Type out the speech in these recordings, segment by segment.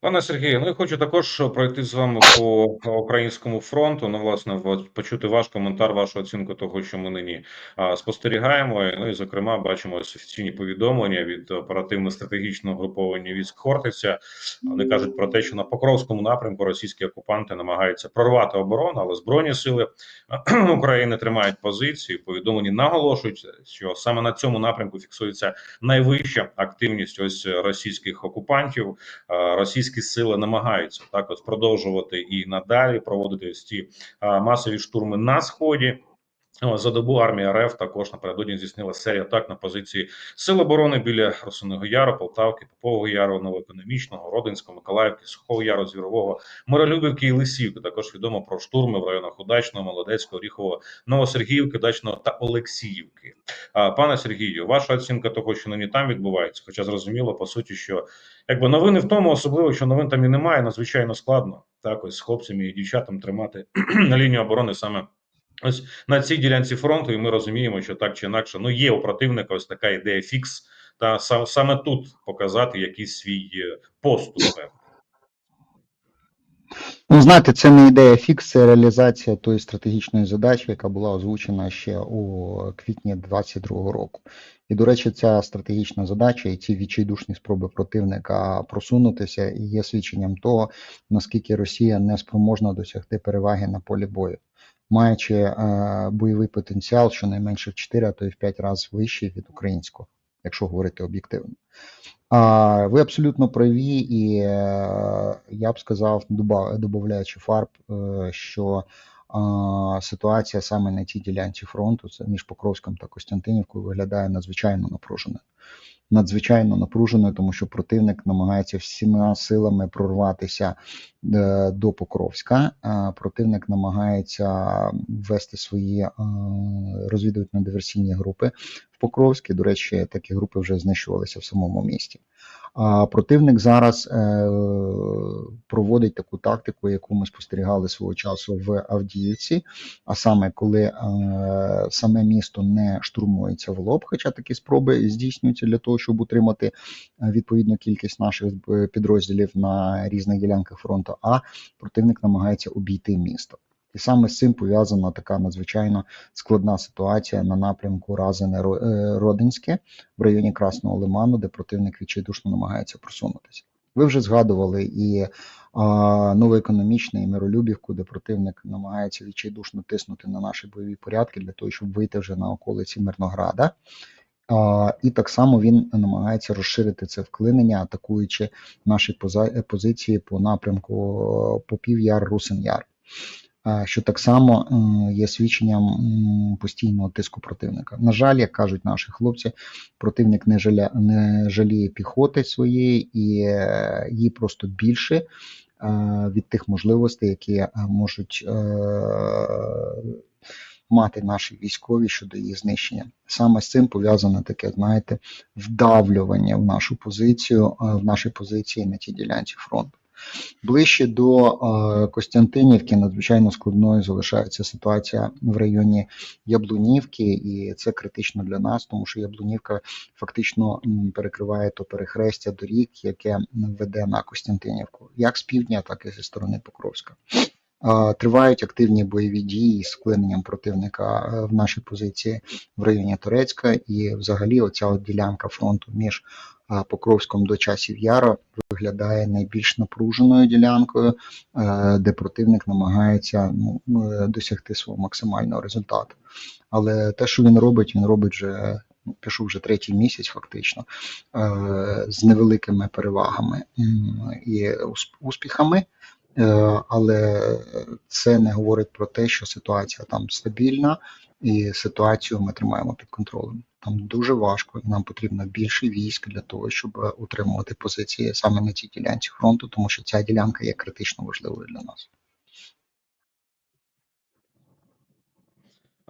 Пане Сергію, ну я хочу також пройти з вами по українському фронту. Ну, власне, почути ваш коментар, вашу оцінку того, що ми нині спостерігаємо. Ну і зокрема, бачимо офіційні повідомлення від оперативно-стратегічного груповання військ Хортиця. Вони кажуть про те, що на Покровському напрямку російські окупанти намагаються прорвати оборону, але збройні сили України тримають позиції. Повідомлені наголошують, що саме на цьому напрямку фіксується найвища активність ось російських окупантів. А, Російські сили намагаються також продовжувати і надалі проводити ось ці масові штурми на сході. За добу армія РФ також напередодні здійснила серію атак на позиції Сил оборони біля Росиного Яру, Полтавки, Попового Яру, Новоекономічного, Родинського, Миколаївки, Сухого Яру, Звірового, Миролюбівки і Лисівки. Також відомо про штурми в районах Удачного, Молодецького, Оріхового, Новосергіївки, Дачного та Олексіївки. А, Пане Сергію, ваша оцінка того, що нині там відбувається, хоча зрозуміло по суті, що якби новини в тому, особливо що новин там і немає, надзвичайно складно так ось з хлопцями і дівчатам тримати на лінії оборони саме. Ось на цій ділянці фронту, і ми розуміємо, що так чи інакше ну є у противника ось така ідея фікс, та саме тут показати якийсь свій е, поступ. Ну, знаєте, це не ідея фікс, це реалізація тої стратегічної задачі, яка була озвучена ще у квітні 2022 року. І, до речі, ця стратегічна задача і ці відчайдушні спроби противника просунутися і є свідченням того, наскільки Росія не спроможна досягти переваги на полі бою, маючи е, бойовий потенціал щонайменше в 4, а то й в 5 разів вищий від українського, якщо говорити об'єктивно. А, ви абсолютно праві, і е, я б сказав, додаючи фарб, е, що ситуація саме на тій ділянці фронту, це між Покровськом та Костянтинівкою, виглядає надзвичайно напруженою. Надзвичайно напруженою, тому що противник намагається всіма силами прорватися е, до Покровська. Противник намагається ввести свої е, розвідувально-диверсійні групи в До речі, такі групи вже знищувалися в самому місті. А противник зараз е, проводить таку тактику, яку ми спостерігали свого часу в Авдіївці. А саме коли е, саме місто не штурмується в лоб, хоча такі спроби здійснюються для того, щоб утримати е, відповідну кількість наших е, підрозділів на різних ділянках фронту, а противник намагається обійти місто. І саме з цим пов'язана така надзвичайно складна ситуація на напрямку Разине е, Родинське в районі Красного Лиману, де противник відчайдушно намагається просунутися. Ви вже згадували і а, новоекономічне, і миролюбівку, де противник намагається відчайдушно тиснути на наші бойові порядки для того, щоб вийти вже на околиці Мирнограда. А, і так само він намагається розширити це вклинення, атакуючи наші позиції по напрямку Попів'яр, Русин-Яр що так само є свідченням постійного тиску противника. На жаль, як кажуть наші хлопці, противник не жаля, не жаліє піхоти своєї і е, їй просто більше е, від тих можливостей, які е, можуть е, мати наші військові щодо її знищення. Саме з цим пов'язане таке, знаєте, вдавлювання в нашу позицію, е, в наші позиції на тій ділянці фронту. Ближче до е, Костянтинівки надзвичайно складною залишається ситуація в районі Яблунівки, і це критично для нас, тому що Яблунівка фактично перекриває то перехрестя доріг, яке веде на Костянтинівку, як з півдня, так і зі сторони Покровська. Тривають активні бойові дії з вклиненням противника е, в наші позиції в районі Турецька, і взагалі оця ділянка фронту між е, Покровськом до часів Яра виглядає найбільш напруженою ділянкою, е, де противник намагається ну, досягти свого максимального результату. Але те, що він робить, він робить вже. ну, Пишу вже третій місяць, фактично, з невеликими перевагами і успіхами, але це не говорить про те, що ситуація там стабільна, і ситуацію ми тримаємо під контролем. Там дуже важко, і нам потрібно більше військ для того, щоб е, утримувати позиції саме на цій ділянці фронту, тому що ця ділянка є критично важливою для нас.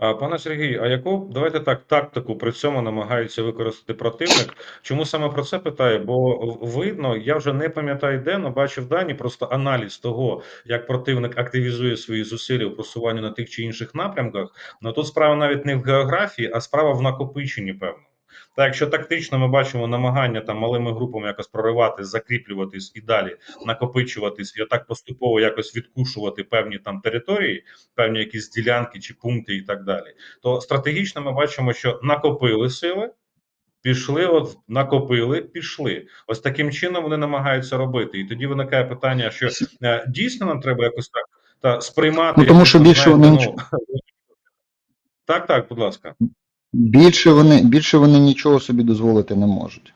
Пане Сергію, а яку давайте так тактику при цьому намагається використати противник? Чому саме про це питаю? Бо видно, я вже не пам'ятаю де, але бачив дані, просто аналіз того, як противник активізує свої зусилля у просуванні на тих чи інших напрямках. Ну тут справа навіть не в географії, а справа в накопиченні, певно. Так, якщо тактично ми бачимо намагання там малими групами якось проривати, закріплюватись і далі накопичуватись, і отак поступово якось відкушувати певні там території, певні якісь ділянки чи пункти і так далі, то стратегічно ми бачимо, що накопили сили. Пішли, от накопили, пішли. Ось таким чином вони намагаються робити. І тоді виникає питання, що е, дійсно нам треба якось так та сприймати. Ну, тому що більше вони ну, Так, так, будь ласка. Більше вони, більше вони нічого собі дозволити не можуть.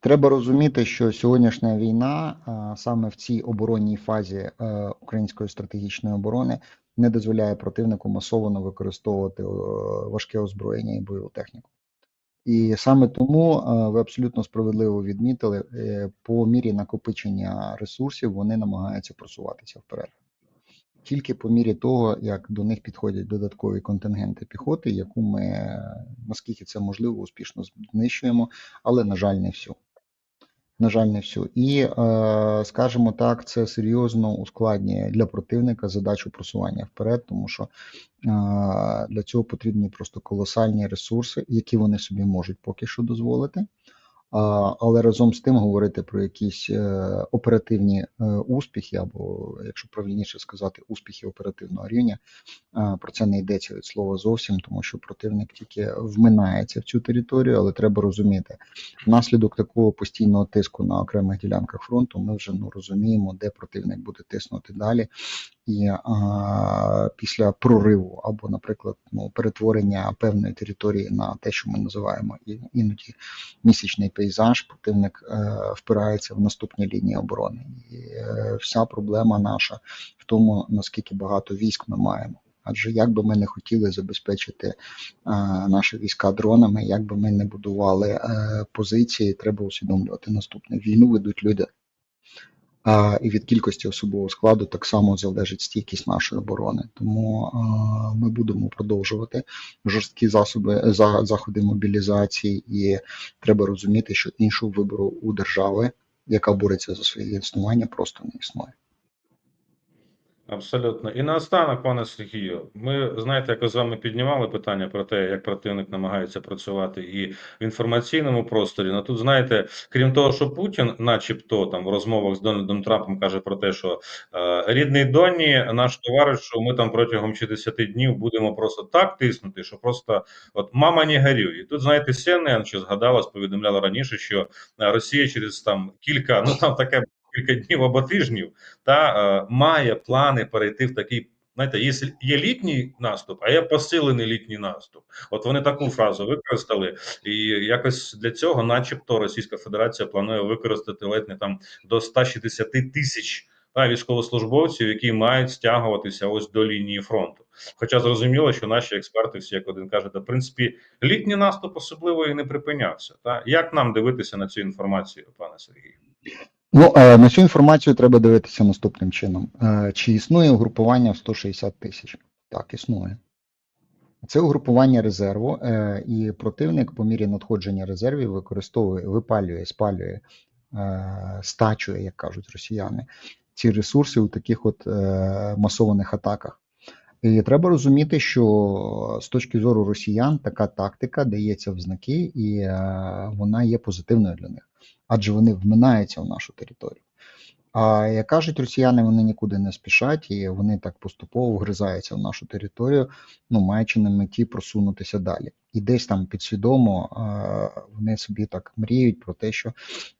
Треба розуміти, що сьогоднішня війна саме в цій оборонній фазі е, української стратегічної оборони не дозволяє противнику масово використовувати е, важке озброєння і бойову техніку. І саме тому е, ви абсолютно справедливо відмітили, по мірі накопичення ресурсів вони намагаються просуватися вперед. Тільки по мірі того, як до них підходять додаткові контингенти піхоти, яку ми, наскільки це можливо, успішно знищуємо, але, на жаль, не всю. На жаль, не всю. І, е, скажімо так, це серйозно ускладнює для противника задачу просування вперед, тому що е, для цього потрібні просто колосальні ресурси, які вони собі можуть поки що дозволити. Але разом з тим говорити про якісь е, оперативні е, успіхи, або, якщо правильніше сказати, успіхи оперативного рівня, е, про це не йдеться від слова зовсім, тому що противник тільки вминається в цю територію, але треба розуміти, внаслідок такого постійного тиску на окремих ділянках фронту, ми вже ну, розуміємо, де противник буде тиснути далі. І а, після прориву або, наприклад, ну, перетворення певної території на те, що ми називаємо іноді місячний пейзаж, противник е, впирається в наступні лінії оборони. І е, вся проблема наша в тому, наскільки багато військ ми маємо. Адже як би ми не хотіли забезпечити е, наші війська дронами, як би ми не будували е, позиції, треба усвідомлювати наступне: війну ведуть люди. А, і від кількості особового складу так само залежить стійкість нашої оборони. Тому а, ми будемо продовжувати жорсткі засоби за заходи мобілізації, і треба розуміти, що іншого вибору у держави, яка бореться за своє існування, просто не існує. Абсолютно. І наостанок, пане Сергію, ми знаєте, як з вами піднімали питання про те, як противник намагається працювати і в інформаційному просторі. Ну тут знаєте, крім того, що Путін, начебто, там в розмовах з Дональдом Трампом каже про те, що е, рідний Донні, наш товариш, що ми там протягом 60 днів будемо просто так тиснути, що просто от мама не горюй. І тут знаєте, CNN, що згадалось, повідомляла раніше, що е, Росія через там кілька, ну там таке кілька днів або тижнів та е, має плани перейти в такий. Знаєте, є, є літній наступ, а є посилений літній наступ. От вони таку фразу використали, і якось для цього, начебто, Російська Федерація планує використати ледь не там до 160 тисяч та, військовослужбовців, які мають стягуватися ось до лінії фронту. Хоча зрозуміло, що наші експерти, всі як один каже, та в принципі літній наступ особливо і не припинявся. Та як нам дивитися на цю інформацію, пане Сергію? Ну, е, на цю інформацію треба дивитися наступним чином. Е, Чи існує угрупування в 160 тисяч? Так, існує. Це угрупування резерву, е, і противник по мірі надходження резервів використовує, випалює, спалює, стачує, як кажуть росіяни, ці ресурси у таких от масованих атаках. І треба розуміти, що з точки зору росіян така тактика дається в знаки, і е, вона є позитивною для них, адже вони вминаються в нашу територію. А як кажуть росіяни, вони нікуди не спішать, і вони так поступово вгризаються в нашу територію, ну маючи на меті просунутися далі. І десь там підсвідомо е, вони собі так мріють про те, що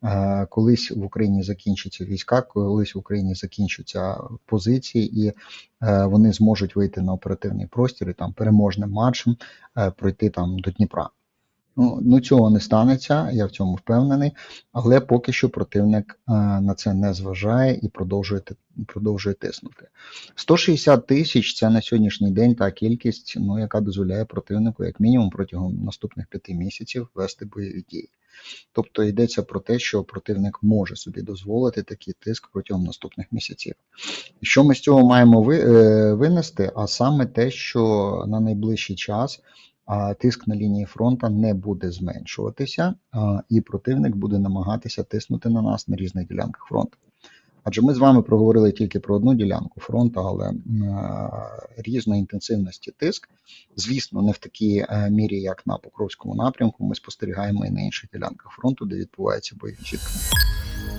е, колись в Україні закінчаться війська, колись в Україні закінчаться позиції, і е, вони зможуть вийти на оперативний простір і там переможним маршем пройти там до Дніпра. Ну, ну цього не станеться, я в цьому впевнений, але поки що противник е, на це не зважає і продовжує, продовжує тиснути. 160 тисяч це на сьогоднішній день та кількість, ну, яка дозволяє противнику, як мінімум, протягом наступних п'яти місяців вести бойові дії. Тобто йдеться про те, що противник може собі дозволити такий тиск протягом наступних місяців. Що ми з цього маємо е, винести? А саме те, що на найближчий час тиск на лінії фронту не буде зменшуватися, і противник буде намагатися тиснути на нас на різних ділянках фронту. Адже ми з вами проговорили тільки про одну ділянку фронту, але різної інтенсивності тиск, звісно, не в такій е, мірі, як на Покровському напрямку. Ми спостерігаємо і на інших ділянках фронту, де відбуваються бойові зіткнення.